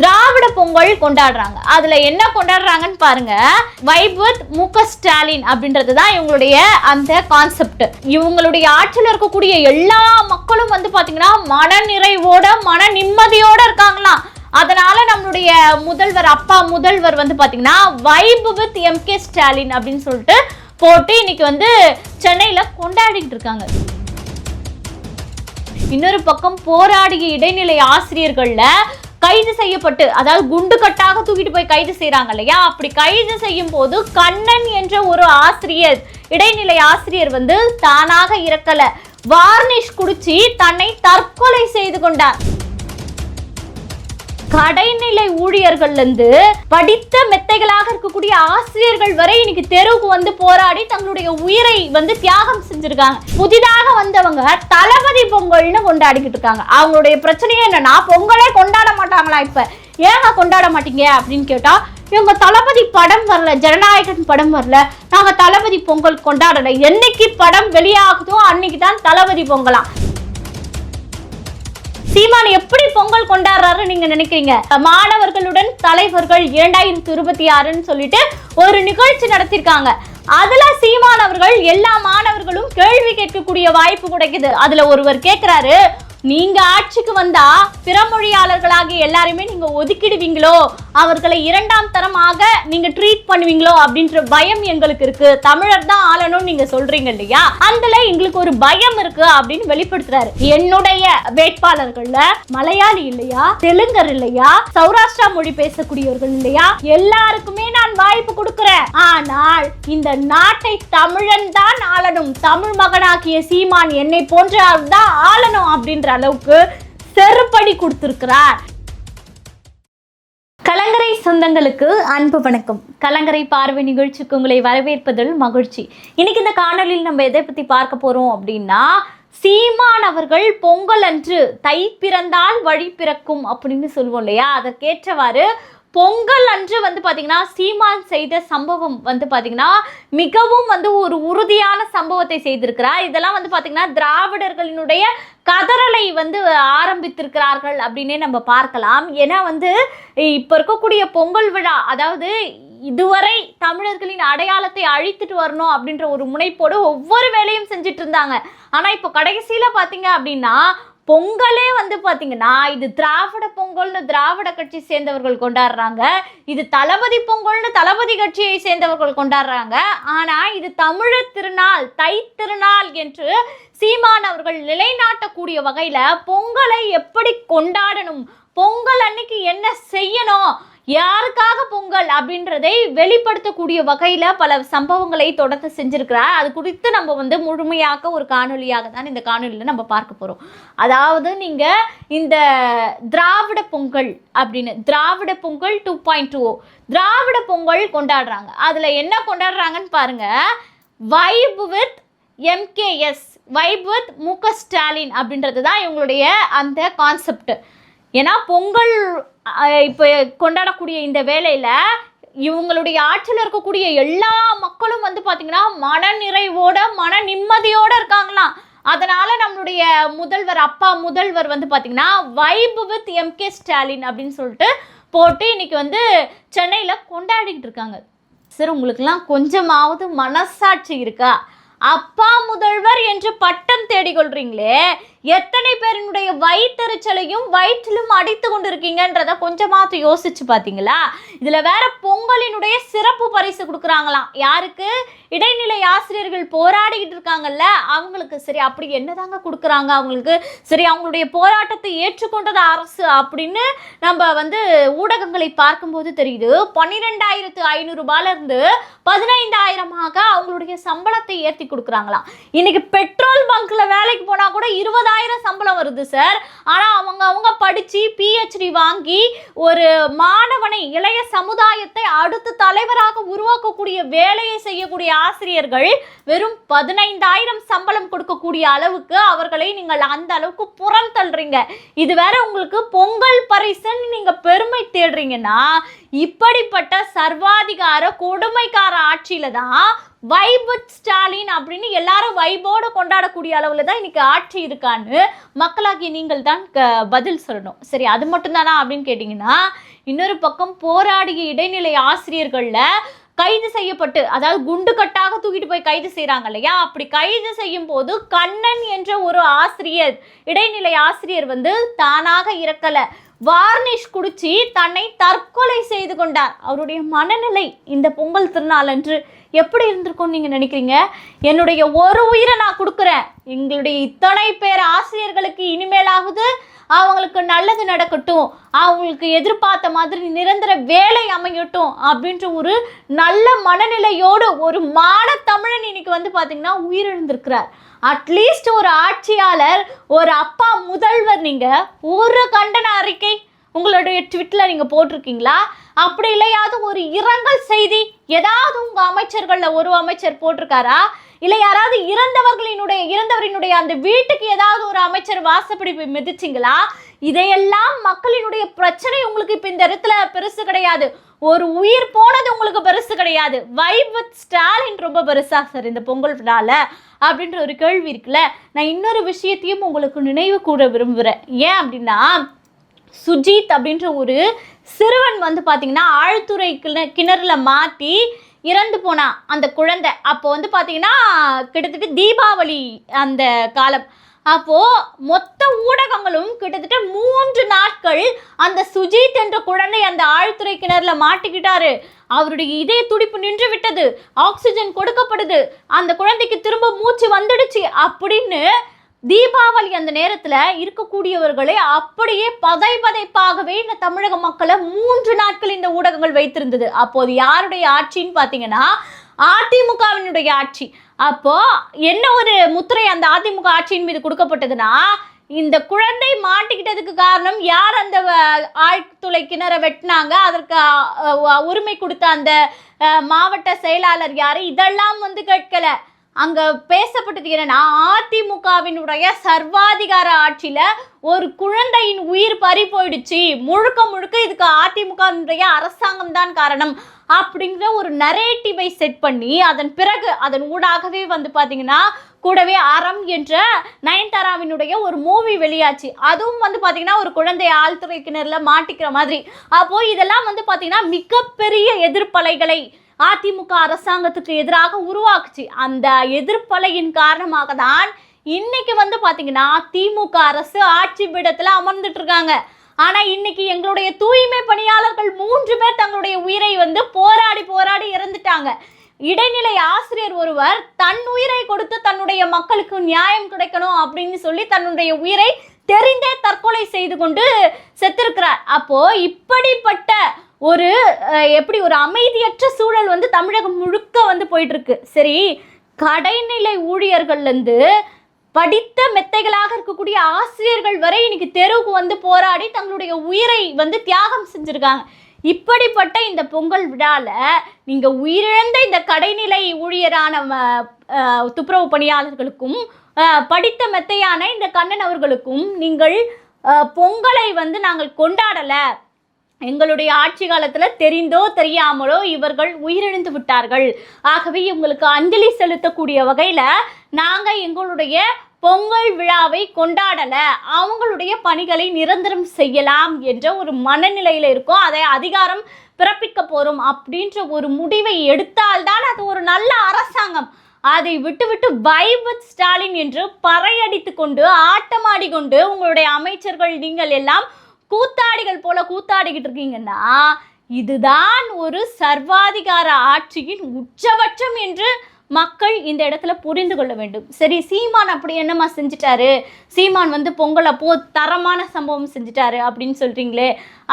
திராவிட பொங்கல் கொண்டாடுறாங்க. அதுல என்ன கொண்டாடுறாங்கன்னு பாருங்க. வைப் வித் முக ஸ்டாலின் அப்படின்றது தான் இவங்களுடைய அந்த கான்செப்ட் இவங்களுடைய ஆட்சியில் இருக்கக்கூடிய எல்லா மக்களும் வந்து பாத்தீங்கன்னா மன நிறைவோட மன நிம்மதியோட இருக்காங்களாம். அதனால நம்மளுடைய முதல்வர் அப்பா முதல்வர் வந்து பாத்தீங்கன்னா vibe with M K Stalin அப்படின்னு சொல்லிட்டு போட்டு இன்னைக்கு வந்து சென்னையில கொண்டாடிட்டு இருக்காங்க. இன்னொரு பக்கம் போராடிய இடைநிலை ஆசிரியர்கள்ல கைது செய்யப்பட்டு அதாவது குண்டு கட்டாக தூக்கிட்டு போய் கைது செய்யறாங்க இல்லையா? அப்படி கைது செய்யும் போது கண்ணன் என்ற ஒரு ஆசிரியர் இடைநிலை ஆசிரியர் வந்து தானாக இறக்கல. வார்னிஷ் குடிச்சு தன்னை தற்கொலை செய்து கொண்டார். கடைநிலை ஊழியர்கள்லேருந்து படித்த மெத்தைகளாக இருக்கக்கூடிய ஆசிரியர்கள் வரை இன்னைக்கு தெருவுக்கு வந்து போராடி தங்களுடைய உயிரை வந்து தியாகம் செஞ்சிருக்காங்க. புதிதாக வந்தவங்க தளபதி பொங்கல்னு கொண்டாடிக்கிட்டு இருக்காங்க. அவங்களுடைய பிரச்சனையே என்னன்னா பொங்கலே கொண்டாட மாட்டாங்களா இப்ப? ஏங்க கொண்டாட மாட்டீங்க? அப்படின்னு கேட்டா இவங்க தளபதி படம் வரல ஜனநாயகன் படம் வரல. நாங்க தளபதி பொங்கல் கொண்டாடல. என்னைக்கு படம் வெளியாகுதோ அன்னைக்கு தான் தளபதி பொங்கலாம் சீமான் எப்படி பொங்கல் கொண்டாடுறாரு நீங்க நினைக்கிறீங்க? மாணவர்களுடன் தலைவர்கள் இரண்டாயிரத்தி இருபத்தி ஆறுன்னு சொல்லிட்டு ஒரு நிகழ்ச்சி நடத்திருக்காங்க. அதுல சீமான் அவர்கள் எல்லா மாணவர்களும் கேள்வி கேட்கக்கூடிய வாய்ப்பு கிடைக்குது. அதுல ஒருவர் கேட்கிறாரு நீங்க ஆட்சிக்கு வந்தா பிறமொழியாளர்களாகிய எல்லாருமே நீங்க ஒதுக்கிடுவீங்களோ? அவர்களை இரண்டாம் தரமாக நீங்க ட்ரீட் பண்ணுவீங்களோ அப்படின்ற பயம் எங்களுக்கு இருக்கு. தமிழர் தான் ஆளணும்னு நீங்க சொல்றீங்க இல்லையா? அதுல எங்களுக்கு ஒரு பயம் இருக்கு அப்படின்னு வெளிப்படுத்துறாரு. என்னுடைய வேட்பாளர்கள்ல மலையாளி இல்லையா? தெலுங்கர் இல்லையா? சௌராஷ்டிரா மொழி பேசக்கூடியவர்கள் இல்லையா? எல்லாருக்குமே நான் வாய்ப்பு கொடுக்கிறேன். ஆனால் இந்த நாட்டை தமிழன் தான் ஆளணும். தமிழ் மகனாகிய சீமான் என்னை போன்றவர் தான் ஆளணும் அப்படின்ற அளவுக்கு செருப்படி கொடுத்திருக்கிறார். கலங்கரை சொந்தங்களுக்கு அன்பு வணக்கம். கலங்கரை பார்வை நிகழ்ச்சிக்கு உங்களை வரவேற்பதில் மகிழ்ச்சி. இன்னைக்கு இந்த காணொலியில் நம்ம எதை பத்தி பார்க்க போறோம் அப்படின்னா சீமான் அவர்கள் பொங்கல் அன்று தை பிறந்தால் வழி பிறக்கும் அப்படின்னு சொல்லுவோம் இல்லையா? அதற்கேற்றவாறு பொங்கல் அன்று வந்து பார்த்திங்கன்னா சீமான் செய்த சம்பவம் வந்து பார்த்திங்கன்னா மிகவும் வந்து ஒரு உறுதியான சம்பவத்தை செய்திருக்கிறார். இதெல்லாம் வந்து பார்த்திங்கன்னா திராவிடர்களினுடைய கதறலை வந்து ஆரம்பித்திருக்கிறார்கள் அப்படின்னே நம்ம பார்க்கலாம். ஏன்னா வந்து இப்போ இருக்கக்கூடிய பொங்கல் விழா அதாவது இதுவரை தமிழர்களின் அடையாளத்தை அழித்துட்டு வரணும் அப்படின்ற ஒரு முனைப்போடு ஒவ்வொரு வேலையும் செஞ்சுட்டு இருந்தாங்க. ஆனால் இப்போ கடைசியில் பார்த்தீங்க அப்படின்னா பொங்கலே வந்து பார்த்தீங்கன்னா இது திராவிட பொங்கல்னு திராவிட கட்சி சேர்ந்தவர்கள் கொண்டாடுறாங்க. இது தளபதி பொங்கல்னு தளபதி கட்சியை சேர்ந்தவர்கள் கொண்டாடுறாங்க. ஆனால் இது தமிழர் திருநாள் தை திருநாள் என்று சீமான் அவர்கள் நிலைநாட்டக்கூடிய வகையில் பொங்கலை எப்படி கொண்டாடணும் பொங்கல் அன்னைக்கு என்ன செய்யணும் யாருக்காக பொங்கல் அப்படின்றதை வெளிப்படுத்தக்கூடிய வகையில் பல சம்பவங்களை தொடர்ந்து செஞ்சுருக்கிறார். அது குறித்து நம்ம வந்து முழுமையாக ஒரு காணொலியாக தான் இந்த காணொலியில் நம்ம பார்க்க போகிறோம் அதாவது நீங்கள் இந்த திராவிட பொங்கல் அப்படின்னு Dravida Pongal two point two Dravida Pongal கொண்டாடுறாங்க. அதில் என்ன கொண்டாடுறாங்கன்னு பாருங்கள் vibe with MKS vibe with முக ஸ்டாலின் அப்படின்றது தான் இவங்களுடைய அந்த கான்செப்ட் ஏன்னா பொங்கல் இப்போ கொண்டாடக்கூடிய இந்த வேலையில் இவங்களுடைய ஆட்சியில் இருக்கக்கூடிய எல்லா மக்களும் வந்து பார்த்திங்கன்னா மன நிறைவோட மன நிம்மதியோடு இருக்காங்களாம். அதனால் நம்மளுடைய முதல்வர் அப்பா முதல்வர் வந்து பார்த்திங்கன்னா வைப் வித் எம்கே ஸ்டாலின் அப்படின்னு சொல்லிட்டு போட்டு இன்னைக்கு வந்து சென்னையில் கொண்டாடிக்கிட்டு இருக்காங்க. சார் உங்களுக்கெல்லாம் கொஞ்சமாவது மனசாட்சி இருக்கா? அப்பா முதல்வர் என்று பட்டம் தேடிக்கொள்றீங்களே எத்தனை பேரினுடைய வயிற்றுச்சலையும் வயிற்றிலும் அடித்து கொண்டிருக்கீங்கன்றத கொஞ்சமாவது யோசிச்சு பார்த்தீங்களா? இதில் வேற பொங்கலினுடைய சிறப்பு பரிசு கொடுக்குறாங்களாம். யாருக்கு? இடைநிலை ஆசிரியர்கள் போராடிக்கிட்டு இருக்காங்கல்ல அவங்களுக்கு. சரி அப்படி என்னதாங்க கொடுக்குறாங்க அவங்களுக்கு? சரி அவங்களுடைய போராட்டத்தை ஏற்றுக்கொண்டது அரசு அப்படின்னு நம்ம வந்து ஊடகங்களை பார்க்கும்போது தெரியுது. பன்னிரெண்டாயிரத்து ஐநூறுபாலேருந்து பதினைந்தாயிரமாக அவங்களுடைய சம்பளத்தை ஏற்றி கொடுக்குறாங்களாம். இன்னைக்கு பெட்ரோல் பங்க்ல வேலைக்கு போனா கூட இருபதாயிரம் சம்பளம் வருது சார். ஆனா அவங்க அவங்க படிச்சு பிஹெச்டி வாங்கி ஒரு மாணவனை இளைய சமுதாயத்தை அடுத்த தலைவராக உருவாக்கக்கூடிய வேலையை செய்யக்கூடிய ஆசிரியர்கள் வெறும் பதினைந்தாயிரம் சம்பளம் கொடுக்கக்கூடிய அளவுக்கு அவர்களை நீங்கள் அந்த அளவுக்கு புறம் தள்ளுறீங்க இது வேற உங்களுக்கு பொங்கல் பரிசுன்னு நீங்க பெருமை தேடுறீங்கன்னா இப்படிப்பட்ட சர்வாதிகார கொடுமைக்கார ஆட்சியில தான் வைபு ஸ்டாலின் அப்படின்னு எல்லாரும் வைபோடு கொண்டாடக்கூடிய அளவில் தான் இன்னைக்கு ஆட்சி இருக்கான்னு மக்களாகிய நீங்கள் தான் க பதில் சொல்லணும். சரி அது மட்டும்தானா அப்படின்னு கேட்டிங்கன்னா இன்னொரு பக்கம் போராடிய இடைநிலை ஆசிரியர்களில் கைது செய்யப்பட்டு அதாவது குண்டு கட்டாக தூக்கிட்டு போய் கைது செய்கிறாங்க இல்லையா? அப்படி கைது செய்யும் போது கண்ணன் என்ற ஒரு ஆசிரியர் இடைநிலை ஆசிரியர் வந்து தானாக இறக்கலை. வார்னிஷ் குடிச்சு தன்னை தற்கொலை செய்து கொண்டார். அவருடைய மனநிலை இந்த பொங்கல் திருநாள் அன்று எப்படி இருந்திருக்கும்னு நீங்க நினைக்கிறீங்க? என்னுடைய ஒரு உயிரை நான் கொடுக்குறேன். எங்களுடைய இத்தனை பேர் ஆசிரியர்களுக்கு இனிமேலாவது அவங்களுக்கு நல்லது நடக்கட்டும் அவங்களுக்கு எதிர்பார்த்த மாதிரி நிரந்தர வேலை அமையட்டும் அப்படின்ற ஒரு நல்ல மனநிலையோடு ஒரு மான தமிழன் இன்னைக்கு வந்து பார்த்தீங்கன்னா உயிரிழந்திருக்கிறார். அட்லீஸ்ட் ஒரு ஆட்சியாளர் ஒரு அப்பா முதல்வர் நீங்கள் ஒரு கண்டன அறிக்கை உங்களுடைய ட்விட்டில் நீங்கள் போட்டிருக்கீங்களா? அப்படி இல்லையாவது ஒரு இரங்கல் செய்தி ஏதாவது உங்கள் அமைச்சர்களில் ஒரு அமைச்சர் போட்டிருக்காரா? இல்லை யாராவது இறந்தவர்களினுடைய இறந்தவரினுடைய அந்த வீட்டுக்கு ஏதாவது ஒரு அமைச்சர் வாசப்படி போய் மிதிச்சிங்களா? இதையெல்லாம் மக்களினுடைய பிரச்சனை உங்களுக்கு இப்போ இந்த இடத்துல பெருசு கிடையாது. ஒரு உயிர் போனது உங்களுக்கு பெருசு கிடையாது. வைப் வித் ஸ்டாலின் ரொம்ப பெருசா சார் இந்த பொங்கல் விழால அப்படின்ற ஒரு கேள்வி இருக்குல்ல. நான் இன்னொரு விஷயத்தையும் உங்களுக்கு நினைவு கூற விரும்புகிறேன் ஏன் அப்படின்னா சுஜித் அப்படின்ற ஒரு சிறுவன் வந்து பார்த்தீங்கன்னா ஆழ்துறை கிண கிணறுல மாட்டி இறந்து போனா அந்த குழந்தை. அப்போ வந்து பார்த்தீங்கன்னா கிட்டத்தட்ட தீபாவளி அந்த காலம். அப்போது மொத்த ஊடகங்களும் கிட்டத்தட்ட மூன்று நாட்கள் அந்த சுஜித் என்ற குழந்தை அந்த ஆழ்துறை கிணறுல மாட்டிக்கிட்டாரு. அவருடைய இதய துடிப்பு நின்று விட்டது. ஆக்சிஜன் கொடுக்கப்படுது. அந்த குழந்தைக்கு திரும்ப மூச்சு வந்துடுச்சு. அப்படின்னு தீபாவளி அந்த நேரத்தில் இருக்கக்கூடியவர்களை அப்படியே பதை பதைப்பாகவே இந்த தமிழக மக்களை மூன்று நாட்கள் இந்த ஊடகங்கள் வைத்திருந்தது. அப்போது யாருடைய ஆட்சின்னு பார்த்தீங்கன்னா அதிமுகவினுடைய ஆட்சி. அப்போ என்ன ஒரு முத்திரை அந்த அதிமுக ஆட்சியின் மீது கொடுக்கப்பட்டதுன்னா இந்த குழந்தை மாட்டிக்கிட்டதுக்கு காரணம் யார் அந்த வ- ஆழ்துளை கிணற வெட்டினாங்க? அதற்கு உரிமை கொடுத்த அந்த மாவட்ட செயலாளர் யார்? இதெல்லாம் வந்து கேட்கல. அங்க பேசப்பட்டது என்னன்னா அதிமுகவினுடைய சர்வாதிகார ஆட்சியில ஒரு குழந்தையின் உயிர் பறி போயிடுச்சு. முழுக்க முழுக்க இதுக்கு அதிமுகவினுடைய அரசாங்கம் தான் காரணம் அப்படிங்கிற ஒரு நரேட்டிவை செட் பண்ணி அதன் பிறகு அதன் ஊடாகவே வந்து பார்த்தீங்கன்னா கூடவே அறம் என்ற நயன்தாராவினுடைய ஒரு மூவி வெளியாச்சு. அதுவும் வந்து பார்த்தீங்கன்னா ஒரு குழந்தை ஆழ்துறை கிணறுல மாட்டிக்கிற மாதிரி. அப்போது இதெல்லாம் வந்து பார்த்தீங்கன்னா மிகப்பெரிய எதிர்ப்பலைகளை அதிமுக அரசாங்கத்துக்கு எதிராக உருவாக்குச்சு. அந்த எதிர்ப்பலையின் காரணமாக தான் இன்னைக்கு வந்து பார்த்தீங்கன்னா திமுக அரசு ஆட்சி பீடத்தில் அமர்ந்துட்டு இருக்காங்க ஆனால் இன்னைக்கு எங்களுடைய தூய்மை பணியாளர்கள் மூன்று பேர் தங்களுடைய உயிரை வந்து போராடி போராடி இறந்துட்டாங்க. இடைநிலை ஆசிரியர் ஒருவர் தன் உயிரை கொடுத்து தன்னுடைய மக்களுக்கு நியாயம் கிடைக்கணும் அப்படின்னு சொல்லி தன்னுடைய உயிரை தெரிந்தே தற்கொலை செய்து கொண்டு செத்திருக்கிறார். அப்போ இப்படிப்பட்ட ஒரு எப்படி ஒரு அமைதியற்ற சூழல் வந்து தமிழகம் முழுக்க வந்து போயிட்டுருக்கு. சரி கடைநிலை ஊழியர்கள்லேருந்து படித்த மெத்தைகளாக இருக்கக்கூடிய ஆசிரியர்கள் வரை இன்னைக்கு தெருவுக்கு வந்து போராடி தங்களுடைய உயிரை வந்து தியாகம் செஞ்சுருக்காங்க. இப்படிப்பட்ட இந்த பொங்கல் விழால நீங்கள் உயிரிழந்த இந்த கடைநிலை ஊழியரான ம- துப்புரவு பணியாளர்களுக்கும் படித்த மெத்தையான இந்த கண்ணன் அவர்களுக்கும் நீங்கள் பொங்கலை வந்து நாங்கள் கொண்டாடலை. எங்களுடைய ஆட்சி காலத்தில் தெரிந்தோ தெரியாமலோ இவர்கள் உயிரிழந்து விட்டார்கள். ஆகவே இவங்களுக்கு அஞ்சலி செலுத்தக்கூடிய வகையில் நாங்கள் எங்களுடைய பொங்கல் விழாவை கொண்டாடலை. அவங்களுடைய பணிகளை நிரந்தரம் செய்யலாம் என்ற ஒரு மனநிலையில் இருக்கோம். அதை அதிகாரம் பிறப்பிக்க போகிறோம் அப்படின்ற ஒரு முடிவை எடுத்தால்தான் அது ஒரு நல்ல அரசாங்கம். அதை விட்டுவிட்டு வைபத் ஸ்டாலின் என்று பறையடித்து கொண்டு ஆட்டமாடி கொண்டு உங்களுடைய அமைச்சர்கள் நீங்கள் எல்லாம் கூத்தாடிகள் போல கூத்தாடிக்கிட்டு இருக்கீங்கன்னா இதுதான் ஒரு சர்வாதிகார ஆட்சியின் உச்சபட்சம் என்று மக்கள் இந்த இடத்துல புரிந்து கொள்ள வேண்டும். சரி சீமான் அப்படி என்னம்மா செஞ்சுட்டாரு? சீமான் வந்து பொங்கல் அப்போ தரமான சம்பவம் செஞ்சுட்டாரு அப்படின்னு சொல்றீங்களே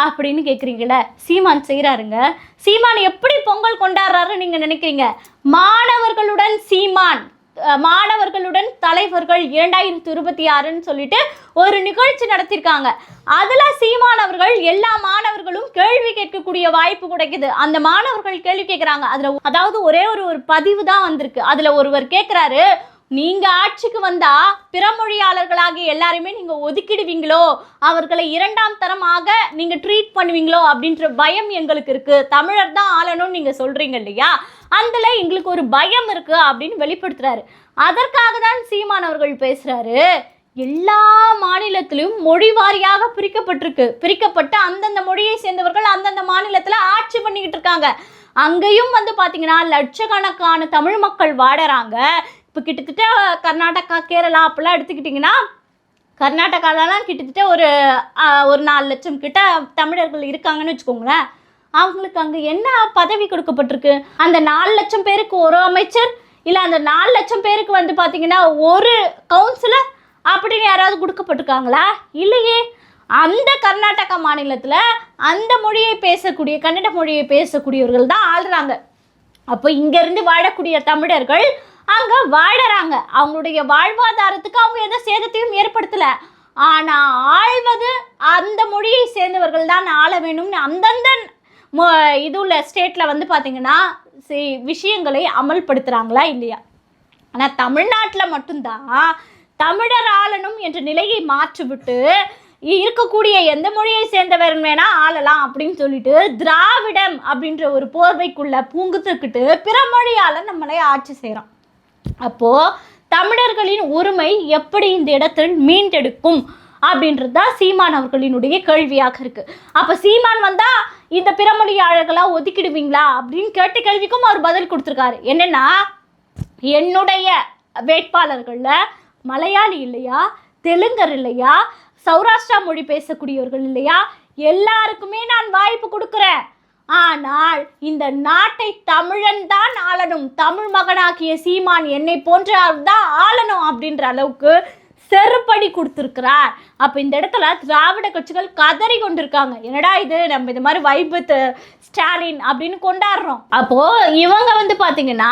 அப்படின்னு கேட்குறீங்களே சீமான் செய்கிறாருங்க சீமான் எப்படி பொங்கல் கொண்டாடுறாருன்னு நீங்கள் நினைக்கிறீங்க? மாணவர்களுடன் சீமான். மாணவர்களுடன் தலைவர்கள் இரண்டாயிரத்தி இருபத்தி ஆறுன்னு சொல்லிட்டு ஒரு நிகழ்ச்சி நடத்தியிருக்காங்க அதில் சீமான் அவர்கள் எல்லா மாணவர்களும் கேள்வி கேட்கக்கூடிய வாய்ப்பு கிடைக்குது. அந்த மாணவர்கள் கேள்வி கேட்குறாங்க அதில் அதாவது ஒரே ஒரு ஒரு பதிவு தான் வந்திருக்கு. அதில் ஒருவர் கேட்குறாரு நீங்க ஆட்சிக்கு வந்தா பிறமொழியாளர்களாகிய எல்லாருமே நீங்க ஒதுக்கிடுவீங்களோ? அவர்களை இரண்டாம் தரமாக நீங்க ட்ரீட் பண்ணுவீங்களோ? அப்படின்ற பயம் எங்களுக்கு இருக்கு. தமிழர் தான் ஆளணும்னு நீங்க சொல்றீங்க இல்லையா? அதுல எங்களுக்கு ஒரு பயம் இருக்கு அப்படின்னு வெளிப்படுத்துறாரு. அதற்காக தான் சீமான் அவர்கள் பேசுறாரு. எல்லா மாநிலத்திலும் மொழி வாரியாக பிரிக்கப்பட்டிருக்கு. பிரிக்கப்பட்டு அந்தந்த மொழியை சேர்ந்தவர்கள் அந்தந்த மாநிலத்தில் ஆட்சி பண்ணிக்கிட்டு இருக்காங்க. அங்கேயும் வந்து பார்த்தீங்கன்னா லட்சக்கணக்கான தமிழ் மக்கள் வாடுறாங்க. இப்போ கிட்டத்தட்ட கர்நாடகா கேரளா அப்படிலாம் எடுத்துக்கிட்டிங்கன்னா கர்நாடகாலலாம் கிட்டத்தட்ட ஒரு ஒரு நாலு லட்சம் கிட்ட தமிழர்கள் இருக்காங்கன்னு வச்சுக்கோங்களேன். அவங்களுக்கு அங்கே என்ன பதவி கொடுக்கப்பட்டிருக்கு? அந்த நாலு லட்சம் பேருக்கு ஒரு அமைச்சர் இல்லை அந்த நாலு லட்சம் பேருக்கு வந்து பார்த்தீங்கன்னா ஒரு கவுன்சிலர் அப்படின்னு யாராவது கொடுக்கப்பட்டிருக்காங்களா? இல்லையே. அந்த கர்நாடகா மாநிலத்தில் அந்த மொழியை பேசக்கூடிய கன்னட மொழியை பேசக்கூடியவர்கள் தான் ஆள்றாங்க. அப்போ இங்கேருந்து வாழக்கூடிய தமிழர்கள் அங்கே வாழறாங்க. அவங்களுடைய வாழ்வாதாரத்துக்கு அவங்க எந்த சேதத்தையும் ஏற்படுத்தலை. ஆனால் ஆழ்வது அந்த மொழியை சேர்ந்தவர்கள் தான் ஆள வேணும்னு அந்தந்த மொ இது உள்ள ஸ்டேட்டில் வந்து பார்த்திங்கன்னா விஷயங்களை அமல்படுத்துகிறாங்களா இல்லையா? ஆனால் தமிழ்நாட்டில் மட்டும்தான் தமிழர் ஆளணும் என்ற நிலையை மாற்றிவிட்டு இருக்கக்கூடிய எந்த மொழியை சேர்ந்தவர் வேணா ஆளலாம் அப்படின்னு சொல்லிட்டு திராவிடம் அப்படின்ற ஒரு போர்வைக்குள்ள பூங்குத்துக்கிட்டு பிற மொழியால் நம்மளை ஆட்சி செய்கிறோம் அப்போது தமிழர்களின் உரிமை எப்படி இந்த இடத்தில் மீண்டெடுக்கும் அப்படின்றது தான் சீமான் அவர்களினுடைய கேள்வியாக இருக்குது அப்போ சீமான் வந்தால் இந்த பிறமொழியாளர்களாக ஒதுக்கிடுவீங்களா அப்படின்னு கேட்ட கேள்விக்கும் அவர் பதில் கொடுத்துருக்காரு. என்னன்னா என்னுடைய வேட்பாளர்களில் மலையாளி இல்லையா தெலுங்கர் இல்லையா சௌராஷ்டிரா மொழி பேசக்கூடியவர்கள் இல்லையா எல்லாருக்குமே நான் வாய்ப்பு கொடுக்குறேன். ஆனால் இந்த நாட்டை தமிழன் தான் ஆளணும். தமிழ் மகனாகிய சீமான் என்னை போன்றவர் தான் ஆளணும் அப்படின்ற அளவுக்கு செருப்படி கொடுத்துருக்கிறார். அப்போ இந்த இடத்துல திராவிட கட்சிகள் கதறி கொண்டிருக்காங்க. என்னடா இது? நம்ம இது மாதிரி வைபத் ஸ்டாலின் அப்படின்னு கொண்டாடுறோம். அப்போது இவங்க வந்து பார்த்தீங்கன்னா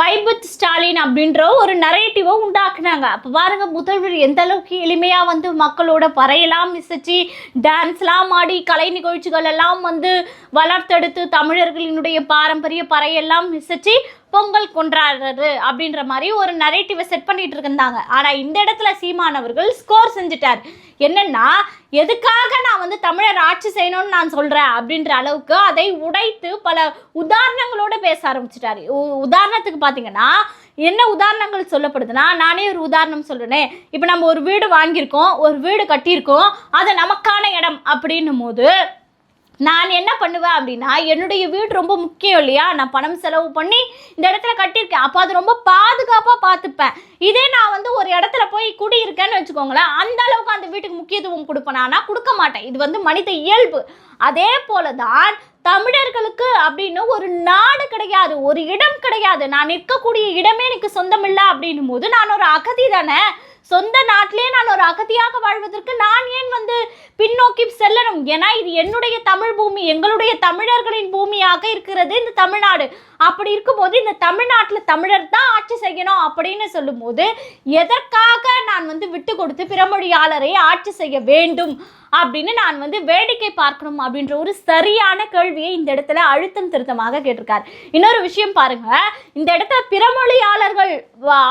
வைபத் ஸ்டாலின் அப்படின்ற ஒரு நரேட்டிவை உண்டாக்குனாங்க. அப்போ பாருங்கள் முதல்வர் எந்த அளவுக்கு எளிமையாக வந்து மக்களோட பறையெல்லாம் இசைச்சு டான்ஸ்லாம் ஆடி கலை நிகழ்ச்சிகள் எல்லாம் வந்து வளர்த்தெடுத்து தமிழர்களினுடைய பாரம்பரிய பறையெல்லாம் இசைச்சு பொங்கல் கொண்டாடுறது அப்படின்ற மாதிரி ஒரு நரேட்டிவை செட் பண்ணிட்டு இருந்தாங்க. ஆனால் இந்த இடத்துல சீமான் அவர்கள் ஸ்கோர் செஞ்சுட்டார். என்னன்னா எதுக்காக நான் வந்து தமிழர் ஆட்சி செய்யணும்னு நான் சொல்கிறேன் அப்படின்ற அளவுக்கு அதை உடைத்து பல உதாரணங்களோடு பேச ஆரம்பிச்சிட்டாரு. உ- உதாரணத்துக்கு பார்த்தீங்கன்னா என்ன உதாரணங்கள் சொல்லப்படுதுன்னா நானே ஒரு உதாரணம் சொல்கிறேனே இப்போ நம்ம ஒரு வீடு வாங்கியிருக்கோம் ஒரு வீடு கட்டியிருக்கோம் அது நமக்கான இடம் அப்படின்னும் போது நான் என்ன பண்ணுவேன் அப்படின்னா என்னுடைய வீடு ரொம்ப முக்கியம் இல்லையா? நான் பணம் செலவு பண்ணி இந்த இடத்துல கட்டியிருக்கேன். அப்போ அது ரொம்ப பாதுகாப்பாக பார்த்துப்பேன். இதே நான் வந்து ஒரு இடத்துல போய் குடியிருக்கேன்னு வச்சுக்கோங்களேன். அந்த அளவுக்கு அந்த வீட்டுக்கு முக்கியத்துவம் கொடுப்பேனா. கொடுக்க மாட்டேன். இது வந்து மனித இயல்பு. அதே போல தான் தமிழர்களுக்கு அப்படின்னு ஒரு நாடு கிடையாது ஒரு இடம் கிடையாது. நான் நிற்கக்கூடிய இடமே எனக்கு சொந்தமில்லை அப்படின்னும் போது நான் ஒரு அகதி தானே. சொந்த நாட்டிலே நான் ஒரு அகதியாக வாழ்வதற்கு நான் ஏன் வந்து பின்னோக்கி செல்லணும்? ஏன்னா இது என்னுடைய தமிழ் பூமி எங்களுடைய தமிழர்களின் பூமியாக இருக்கிறது இந்த தமிழ்நாடு. அப்படி இருக்கும்போது இந்த தமிழ்நாட்டில் தமிழர் தான் ஆட்சி செய்யணும் அப்படின்னு சொல்லும்போது எதற்காக நான் வந்து விட்டு கொடுத்து பிறமொழியாளரை ஆட்சி செய்ய வேண்டும் அப்படின்னு நான் வந்து வேடிக்கை பார்க்கணும் அப்படின்ற ஒரு சரியான கேள்வியை இந்த இடத்துல அழுத்தம் திருத்தமாக கேட்டிருக்காரு. இன்னொரு விஷயம் பாருங்க. இந்த இடத்துல பிறமொழியாளர்கள்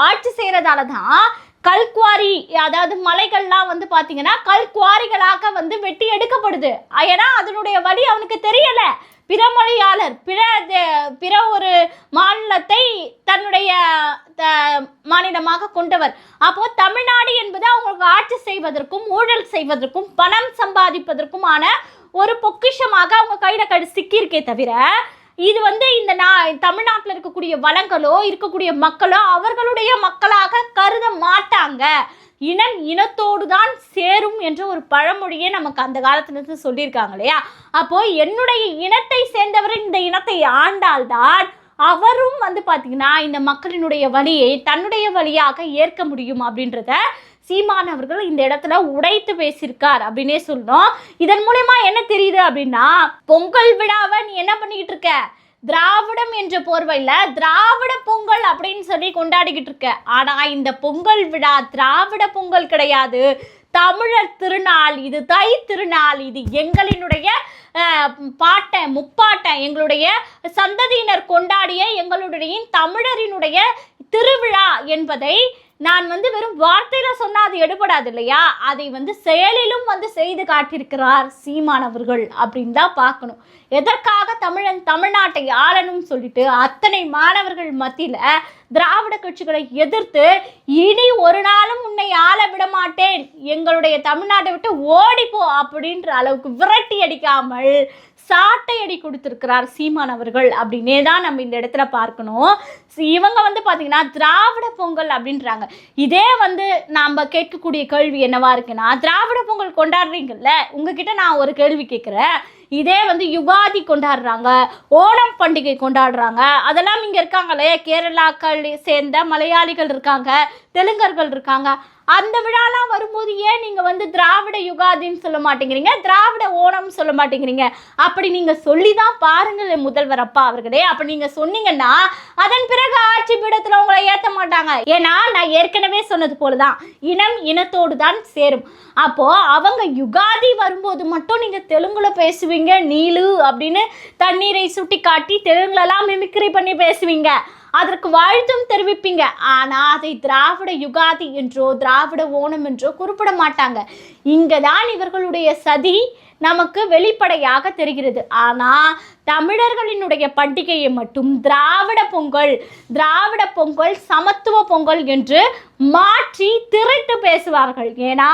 ஆட்சி செய்கிறதால தான் கல்குவாரி அதாவது மலைகள்லாம் வந்து பார்த்தீங்கன்னா கல்குவாரிகளாக வந்து வெட்டி எடுக்கப்படுது. ஏன்னா அதனுடைய வழி அவனுக்கு தெரியலை. பிற மொழியாளர் பிற ஒரு மாநிலத்தை தன்னுடைய த- மாநிலமாக கொண்டவர். அப்போ தமிழ்நாடு என்பது அவங்களுக்கு ஆட்சி செய்வதற்கும் ஊழல் செய்வதற்கும் பணம் சம்பாதிப்பதற்குமான ஒரு பொக்கிஷமாக அவங்க கையில் கடி சிக்கியிருக்கே தவிர இது வந்து இந்த நா தமிழ்நாட்டில் இருக்கக்கூடிய வளங்களோ இருக்கக்கூடிய மக்களோ அவர்களுடைய மக்களாக கருத மாட்டாங்க. இனம் இனத்தோடு தான் சேரும் என்ற ஒரு பழமொழியே நமக்கு அந்த காலத்திலிருந்து சொல்லியிருக்காங்க இல்லையா? அப்போ என்னுடைய இனத்தை சேர்ந்தவர் இந்த இனத்தை ஆண்டால்தான் அவரும் வந்து பார்த்தீங்கன்னா இந்த மக்களினுடைய வழியை தன்னுடைய வழியாக ஏற்க முடியும் அப்படின்றத சீமான் அவர்கள் இந்த இடத்துல உடைத்து பேசியிருக்கார் அப்படின்னே சொல்லணும். இதன் மூலயமா என்ன தெரியுது அப்படின்னா பொங்கல் விழாவை நீ என்ன பண்ணிக்கிட்டு இருக்க? திராவிடம் என்ற போர்வையில் திராவிட பொங்கல் அப்படின்னு சொல்லி கொண்டாடிக்கிட்டு இருக்க. ஆனால் இந்த பொங்கல் விழா திராவிட பொங்கல் கிடையாது. தமிழர் திருநாள் இது தை திருநாள் இது எங்களினுடைய பாட்டை பாட்டன் முப்பாட்டன் எங்களுடைய சந்ததியினர் கொண்டாடிய எங்களுடைய தமிழரினுடைய திருவிழா என்பதை நான் வந்து வெறும் வார்த்தையில சொன்னா அது எடுபடாது இல்லையா? அதை வந்து செயலிலும் வந்து செய்து காட்டியிருக்கிறார் சீமான் அவர்கள் அப்படின்னு தான் பார்க்கணும். எதற்காக தமிழன் தமிழ்நாட்டை ஆளணும்னு சொல்லிட்டு அத்தனை மாணவர்கள் மத்தியில திராவிட கட்சிகளை எதிர்த்து இனி ஒரு நாளும் உன்னை ஆள விட மாட்டேன். எங்களுடைய தமிழ்நாட்டை விட்டு ஓடி அப்படின்ற அளவுக்கு விரட்டி அடிக்காமல் சாட்டை அடி கொடுத்துருக்கிறார் சீமான் அவர்கள் அப்படின்னே தான் நம்ம இந்த இடத்துல பார்க்கணும். இவங்க வந்து பார்த்தீங்கன்னா திராவிட பொங்கல் அப்படின்றாங்க. இதே வந்து நாம் கேட்கக்கூடிய கேள்வி என்னவா இருக்குன்னா திராவிட பொங்கல் கொண்டாடுறீங்கல்ல உங்ககிட்ட நான் ஒரு கேள்வி கேட்குறேன் இதே வந்து யுகாதி கொண்டாடுறாங்க ஓணம் பண்டிகை கொண்டாடுறாங்க அதெல்லாம் இங்கே இருக்காங்களே கேரளாக்கள் சேர்ந்த மலையாளிகள் இருக்காங்க தெலுங்கர்கள் இருக்காங்க. அந்த விழாலாம் வரும்போது ஏன் நீங்கள் வந்து திராவிட யுகாதின்னு சொல்ல மாட்டேங்கிறீங்க? திராவிட ஓணம் சொல்ல மாட்டேங்கிறீங்க? அப்படி நீங்கள் சொல்லி தான் பாருங்கள் முதல்வர் அப்பா அவர்களே. அப்படி நீங்கள் சொன்னீங்கன்னா அதன் பிறகு ஆட்சி பீடத்தில் உங்களை ஏற்ற மாட்டாங்க. ஏன்னா நான் ஏற்கனவே சொன்னது போல தான் இனம் இனத்தோடு தான் சேரும். அப்போது அவங்க யுகாதி வரும்போது மட்டும் நீங்கள் தெலுங்குல பேசுவீங்க நீலு அப்படின்னு தண்ணீரை சுட்டி காட்டி தெலுங்குலலாம் மிமிக்ரி பண்ணி பேசுவீங்க. அதற்கு வாழ்த்தும் தெரிவிப்பீங்க. ஆனா அதை திராவிட யுகாதி என்றோ திராவிட ஓணம் என்றோ குறிப்பிட மாட்டாங்க. இங்க தான் இவர்களுடைய சதி நமக்கு வெளிப்படையாக தெரிகிறது. ஆனால் தமிழர்களினுடைய பண்டிகையை மட்டும் திராவிட பொங்கல் திராவிட பொங்கல் சமத்துவ பொங்கல் என்று மாற்றி திரைத்து பேசுவார்கள். ஏன்னா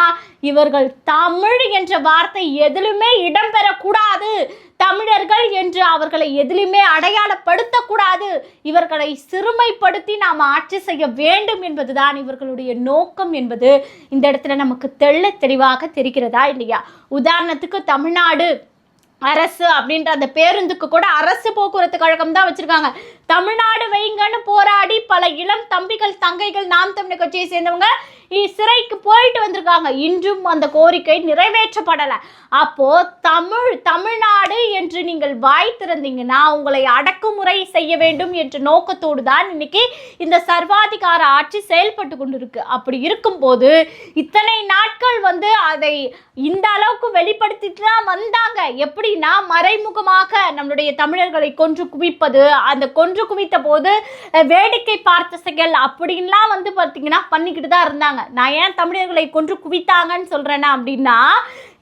இவர்கள் தமிழ் என்ற வார்த்தை எதிலுமே இடம்பெறக்கூடாது. தமிழர்கள் என்று அவர்களை எதிலுமே அடையாளப்படுத்தக்கூடாது. இவர்களை சிறுமைப்படுத்தி நாம் ஆட்சி செய்ய வேண்டும் என்பதுதான் இவர்களுடைய நோக்கம் என்பது. இந்த இடத்துல நமக்கு தெள்ள தெளிவாக தெரிகிறதா இல்லையா? உதாரணத்துக்கு தமிழ்நாடு அரசு அப்படின்ற அந்த பேருந்துக்கு கூட அரசு போக்குவரத்து கழகம் தான் வச்சுருக்காங்க. தமிழ்நாடு வைங்கன்னு போராடி பல இளம் தம்பிகள் தங்கைகள் நாம் தமிழ் கட்சியை சேர்ந்தவங்க இ- சிறைக்கு போயிட்டு வந்திருக்காங்க. இன்றும் அந்த கோரிக்கை நிறைவேற்றப்படலை. அப்போ தமிழ் தமிழ்நாடு என்று நீங்கள் வாய் திறந்தீங்கன்னா உங்களை அடக்குமுறை செய்ய வேண்டும் என்ற நோக்கத்தோடு தான் இன்னைக்கு இந்த சர்வாதிகார ஆட்சி செயல்பட்டு கொண்டிருக்கு. அப்படி இருக்கும்போது இத்தனை நாட்கள் வந்து அதை இந்த அளவுக்கு வெளிப்படுத்திட்டு தான் வந்தாங்க. எப்படின்னா மறைமுகமாக நம்மளுடைய தமிழர்களை கொன்று குவிப்பது அந்த கொன்று குவித்த போது வேடிக்கை பார்த்த செயல் அப்படின்லாம் வந்து பார்த்தீங்கன்னா பண்ணிக்கிட்டு தான் இருந்தாங்க. நான் ஏன் தமிழர்களை கொன்று குவித்தாங்கன்னு சொல்றேன்னா அப்படின்னா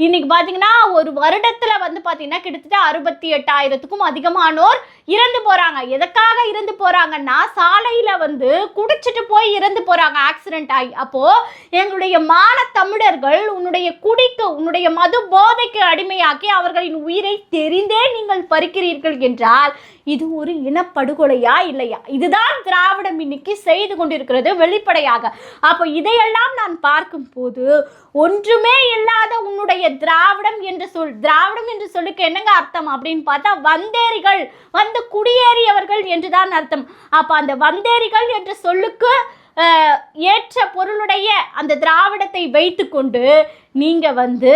இன்னைக்கு பார்த்தீங்கன்னா ஒரு வருடத்துல வந்து பார்த்தீங்கன்னா கிட்டத்தட்ட அறுபத்தி எட்டாயிரத்துக்கும் அதிகமானோர் இறந்து போகிறாங்க எதுக்காக இறந்து போகிறாங்கன்னா சாலையில் வந்து குடிச்சிட்டு போய் இறந்து போகிறாங்க ஆக்சிடென்ட் ஆகி அப்போது எங்களுடைய மான தமிழர்கள் உன்னுடைய குடிக்கு உன்னுடைய மது போதைக்கு அடிமையாக்கி அவர்களின் உயிரை தெரிந்தே நீங்கள் பறிக்கிறீர்கள் என்றால் இது ஒரு இனப்படுகொலையா இல்லையா? இதுதான் திராவிடம் இன்னைக்கு செய்து கொண்டிருக்கிறது வெளிப்படையாக. அப்போ இதையெல்லாம் நான் பார்க்கும்போது ஒன்றுமே இல்லாத உன்னுடைய திராவிடம் என்று சொல் திராவிடம் என்று சொல்லுக்கு என்னங்க அர்த்தம் அப்படின்னு பார்த்தா வந்தேரிகள் வந்த குடியேறியவர்கள் என்றுதான் அர்த்தம். அப்போ அந்த வந்தேரிகள் என்ற சொல்லுக்கு ஏற்ற பொருளுடைய அந்த திராவிடத்தை வைத்துக்கொண்டு நீங்கள் வந்து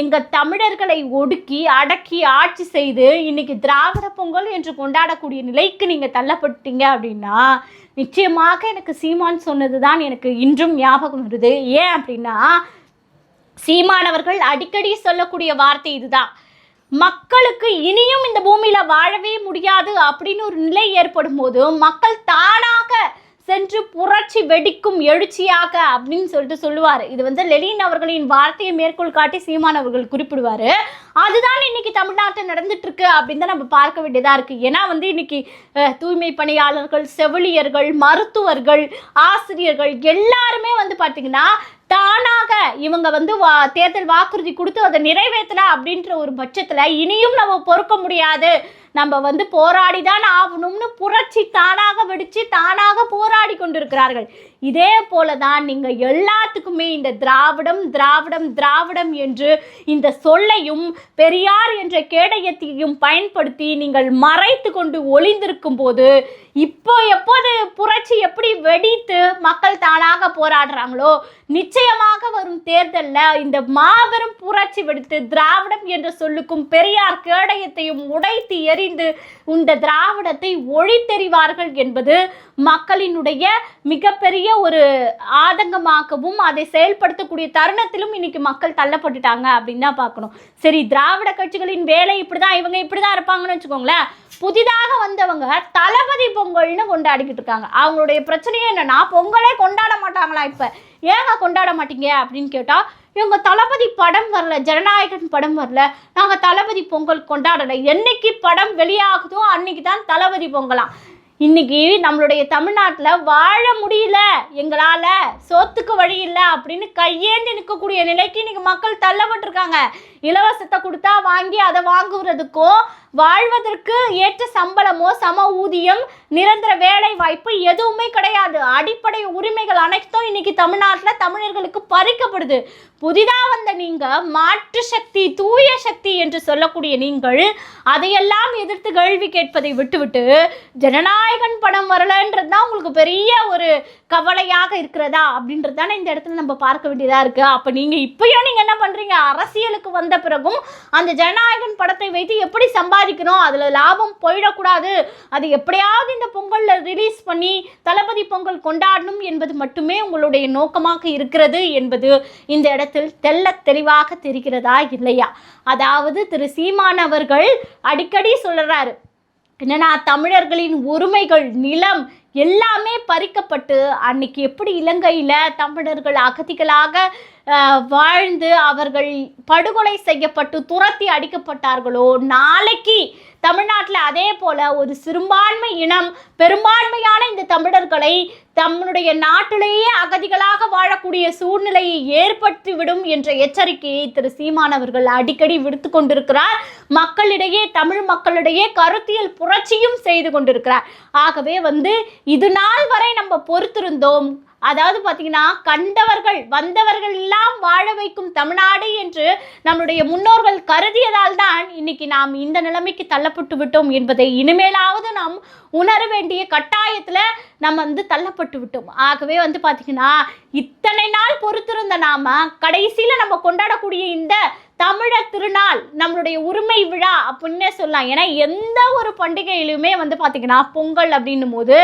எங்கள் தமிழர்களை ஒடுக்கி அடக்கி ஆட்சி செய்து இன்னைக்கு திராவிட பொங்கல் என்று கொண்டாடக்கூடிய நிலைக்கு நீங்கள் தள்ளப்பட்டீங்க அப்படின்னா நிச்சயமாக எனக்கு சீமான் சொன்னது தான் எனக்கு இன்றும் ஞாபகம் வருது. ஏன் அப்படின்னா சீமானவர்கள் அடிக்கடி சொல்லக்கூடிய வார்த்தை இதுதான். மக்களுக்கு இனியும் இந்த பூமியில் வாழவே முடியாது அப்படின்னு ஒரு நிலை ஏற்படும் போது மக்கள் தானாக சென்று புரட்சி வெடிக்கும் எழுச்சியாக அப்படின்னு சொல்லிட்டு சொல்லுவார். இது வந்து லெலின் அவர்களின் வார்த்தையை மேற்கோள் காட்டி சீமான் அவர்கள் குறிப்பிடுவார். அதுதான் இன்னைக்கு தமிழ்நாட்டில் நடந்துட்டு இருக்கு அப்படின்னு தான் நம்ம பார்க்க வேண்டியதாக இருக்குது ஏன்னா வந்து இன்னைக்கு தூய்மை பணியாளர்கள் செவிலியர்கள் மருத்துவர்கள் ஆசிரியர்கள் எல்லாருமே வந்து பார்த்திங்கன்னா தானாக இவங்க வந்து வா தேர்தல் வாக்குறுதி கொடுத்து அதை நிறைவேற்றலை அப்படின்ற ஒரு பட்சத்தில் இனியும் நம்ம பொறுக்க முடியாது. நம்ம வந்து போராடி தான் ஆகணும்னு புரட்சி தானாக வெடித்து தானாக போராடி கொண்டிருக்கிறார்கள். இதே போல தான் நீங்கள் எல்லாத்துக்குமே இந்த திராவிடம் திராவிடம் திராவிடம் என்று இந்த சொல்லையும் பெரியார் என்ற கேடயத்தையும் பயன்படுத்தி நீங்கள் மறைத்து கொண்டு ஒளிந்திருக்கும் போது இப்போ எப்போது புரட்சி எப்படி வெடித்து மக்கள் தானாக போராடுறாங்களோ நிச்சயமாக வரும் தேர்தலில் இந்த மாபெரும் புரட்சி வெடித்து திராவிடம் என்ற சொல்லுக்கும் பெரியார் கேடயத்தையும் உடைத்து எறிந்து இந்த திராவிடத்தை ஒழித்தெறிவார்கள் என்பது மக்களினுடைய மிகப்பெரிய ஒரு ஆதங்கமாகவும் அதை செயல்படுத்தக்கூடிய தருணத்திலும் இன்னைக்கு மக்கள் தள்ளப்பட்டுட்டாங்க அப்படின்னு தான் பார்க்கணும். சரி திராவிட கட்சிகளின் வேலை இப்படி தான் இவங்க இப்படிதான் இருப்பாங்கன்னு வச்சுக்கோங்களேன். புதிதாக வந்தவங்க தளபதி பொங்கல்னு கொண்டாடிக்கிட்டு இருக்காங்க. அவங்களுடைய பிரச்சனையே என்னன்னா பொங்கலே கொண்டாட மாட்டாங்களா இப்போ? ஏங்க கொண்டாட மாட்டீங்க அப்படின்னு கேட்டால் இவங்க தளபதி படம் வரல ஜனநாயகன் படம் வரல. நாங்கள் தளபதி பொங்கல் கொண்டாடலை. என்னைக்கு படம் வெளியாகுதோ அன்னைக்கு தான் தளபதி பொங்கலாம். இன்னைக்கு நம்மளுடைய தமிழ்நாட்டில் வாழ முடியல எங்களால் சோத்துக்கு வழி இல்லை அப்படின்னு கையேந்தி நிற்கக்கூடிய நிலைக்கு இன்னைக்கு மக்கள் தள்ளப்பட்டிருக்காங்க. இலவசத்தை கொடுத்தா வாங்கி அதை வாங்குறதுக்கும் வாழ்வதற்கு ஏற்ற சம்பளமோ சம ஊதியம் நிரந்தர வேலை வாய்ப்பு எதுவுமே கிடையாது. அடிப்படை உரிமைகள் அனைத்தும் இன்னைக்கு தமிழ்நாட்டில் தமிழர்களுக்கு பறிக்கப்படுது. புதிதாக வந்த நீங்கள் மாற்று சக்தி தூய சக்தி என்று சொல்லக்கூடிய நீங்கள் அதையெல்லாம் எதிர்த்து கேள்வி கேட்பதை விட்டுவிட்டு ஜனநாயகன் படம் வரலன்றது தான் உங்களுக்கு பெரிய ஒரு கவலையாக இருக்கிறதா அப்படின்றது தானே இந்த இடத்துல நம்ம பார்க்க வேண்டியதாக இருக்குது அப்போ நீங்கள் இப்பயும் நீங்கள் என்ன பண்ணுறீங்க அரசியலுக்கு வந்த பிறகும் அந்த ஜனநாயகன் படத்தை வைத்து எப்படி சம்பாதிக்கணும்? அதுல லாபம் போயிடக்கூடாது. அது எப்படியாவது இந்த பொங்கல்ல ரிலீஸ் பண்ணி தளபதி பொங்கல் கொண்டாடணும் என்பது மட்டுமே உங்களுடைய நோக்கமாக இருக்கிறது என்பது இந்த இடத்தில் தெள்ள தெளிவாக தெரிகிறதா இல்லையா? அதாவது திரு சீமான் அவர்கள் அடிக்கடி சொல்றாரு. என்னன்னா தமிழர்களின் உரிமைகள் நிலம் எல்லாமே பறிக்கப்பட்டு அன்னைக்கு எப்படி இலங்கையில் தமிழர்கள் அகதிகளாக வாழ்ந்து அவர்கள் படுகொலை செய்யப்பட்டு துரத்தி அடிக்கப்பட்டார்களோ நாளைக்கு தமிழ்நாட்டில் அதே போல் ஒரு சிறுபான்மை இனம் பெரும்பான்மையான இந்த தமிழர்களை தம்முடைய நாட்டிலேயே அகதிகளாக வாழக்கூடிய சூழ்நிலையை ஏற்படுத்திவிடும் என்ற எச்சரிக்கையை திரு சீமானவர்கள் அடிக்கடி விடுத்து கொண்டிருக்கிறார். மக்களிடையே தமிழ் மக்களிடையே கருத்தியல் புரட்சியும் செய்து கொண்டிருக்கிறார். ஆகவே வந்து இது நாள் வரை நம்ம பொறுத்திருந்தோம். அதாவது பார்த்தீங்கன்னா கண்டவர்கள் வந்தவர்கள் எல்லாம் வாழ வைக்கும் தமிழ்நாடு என்று நம்முடைய முன்னோர்கள் கருதியதால் தான் இன்னைக்கு நாம் இந்த நிலைமைக்கு தள்ளப்பட்டு விட்டோம் என்பதை இனிமேலாவது நாம் உணர வேண்டிய கட்டாயத்தில் நம்ம வந்து தள்ளப்பட்டு விட்டோம். ஆகவே வந்து பார்த்தீங்கன்னா இத்தனை நாள் பொறுத்திருந்த நாம் கடைசியில் நம்ம கொண்டாடக்கூடிய இந்த தமிழர் திருநாள் நம்மளுடைய உரிமை விழா அப்படின்னே சொல்லலாம். ஏன்னா எந்த ஒரு பண்டிகையிலுமே வந்து பார்த்திங்கன்னா பொங்கல் அப்படின்னும் போது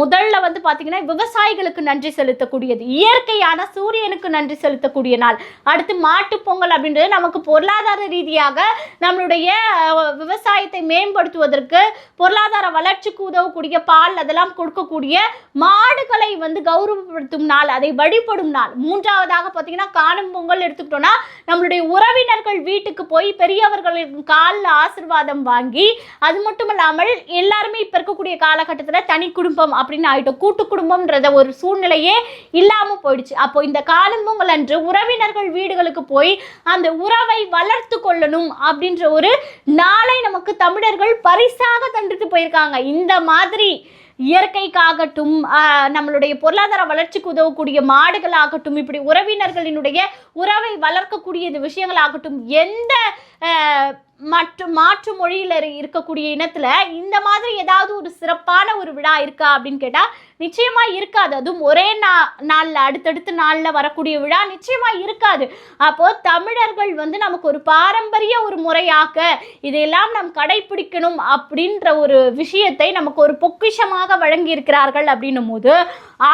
முதல்ல வந்து பார்த்திங்கன்னா விவசாயிகளுக்கு நன்றி செலுத்தக்கூடியது. இயற்கையான சூரியனுக்கு நன்றி செலுத்தக்கூடிய நாள். அடுத்து மாட்டுப்பொங்கல் அப்படின்றது நமக்கு பொருளாதார ரீதியாக நம்மளுடைய விவசாயத்தை மேம்படுத்துவதற்கு பொருளாதார வளர்ச்சிக்கு உதவக்கூடிய பால் அதெல்லாம் கொடுக்கக்கூடிய மாடுகளை வந்து கௌரவப்படுத்தும் நாள் அதை வழிபடும் நாள். மூன்றாவதாக பார்த்தீங்கன்னா காணும் பொங்கல் எடுத்துக்கிட்டோம்னா நம்மளுடைய உறவினர்கள் வீட்டுக்கு போய் பெரியவர்களின் காலில் ஆசிர்வாதம் வாங்கி அது மட்டும் இல்லாமல் எல்லாருமே இப்போ இருக்கக்கூடிய காலகட்டத்தில் தனி குடும்பம் அப்படின்னு ஆகிட்டோம் கூட்டு குடும்பம்ன்றத ஒரு சூழ்நிலையே இல்லாமல் போயிடுச்சு. அப்போ இந்த காலம்பொங்கல் அன்று உறவினர்கள் வீடுகளுக்கு போய் அந்த உறவை வளர்த்து கொள்ளணும் அப்படின்ற ஒரு நாளை நமக்கு தமிழர்கள் பரிசாக தந்துட்டு போயிருக்காங்க. இந்த மாதிரி இயற்கைக்காகட்டும் நம்மளுடைய பொருளாதார வளர்ச்சிக்கு உதவக்கூடிய மாடுகளாகட்டும் இப்படி உறவினர்களினுடைய உறவை வளர்க்கக்கூடிய இந்த விஷயங்களாகட்டும் எந்த மற்றும் மாற்று மொழியில் இருக்கக்கூடிய இனத்தில் இந்த மாதிரி ஏதாவது ஒரு சிறப்பான ஒரு விழா இருக்கா அப்படின்னு கேட்டால் நிச்சயமாக இருக்காது. அதுவும் ஒரே நா நாளில் அடுத்தடுத்த நாளில் வரக்கூடிய விழா நிச்சயமாக இருக்காது. அப்போது தமிழர்கள் வந்து நமக்கு ஒரு பாரம்பரிய ஒரு முறையாக இதையெல்லாம் நம் கடைபிடிக்கணும் அப்படின்ற ஒரு விஷயத்தை நமக்கு ஒரு பொக்கிஷமாக வழங்கியிருக்கிறார்கள் அப்படின்னும் போது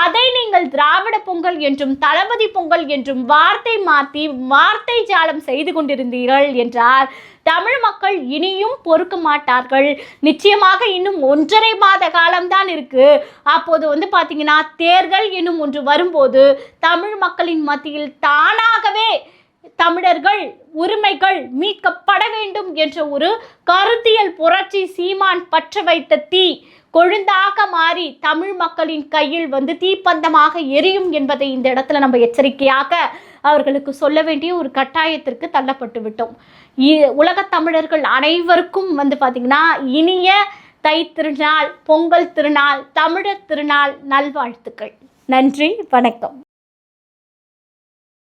அதை நீங்கள் திராவிட பொங்கல் என்றும் தளபதி பொங்கல் என்றும் வார்த்தை மாற்றி வார்த்தை ஜாலம் செய்து கொண்டிருந்தீர்கள் என்றால் தமிழ் மக்கள் இனியும் பொறுக்க மாட்டார்கள். நிச்சயமாக இன்னும் ஒன்றரை மாத காலம்தான் இருக்கு. அப்போது வந்து பார்த்தீங்கன்னா தேர்தல் இன்னும் ஒன்று வரும்போது தமிழ் மக்களின் மத்தியில் தானாகவே தமிழர்கள் உரிமைகள் மீட்கப்பட வேண்டும் என்ற ஒரு கருத்தியல் புரட்சி சீமான் பற்ற வைத்த தீ கொழுந்தாக மாறி தமிழ் மக்களின் கையில் வந்து தீப்பந்தமாக எரியும் என்பதை இந்த இடத்துல நம்ம எச்சரிக்கையாக அவர்களுக்கு சொல்ல வேண்டிய ஒரு கட்டாயத்திற்கு தள்ளப்பட்டு விட்டோம். இ- உலகத் தமிழர்கள் அனைவருக்கும் வந்து பார்த்திங்கன்னா இனிய தை திருநாள் பொங்கல் திருநாள் தமிழர் திருநாள் நல்வாழ்த்துக்கள். நன்றி வணக்கம்.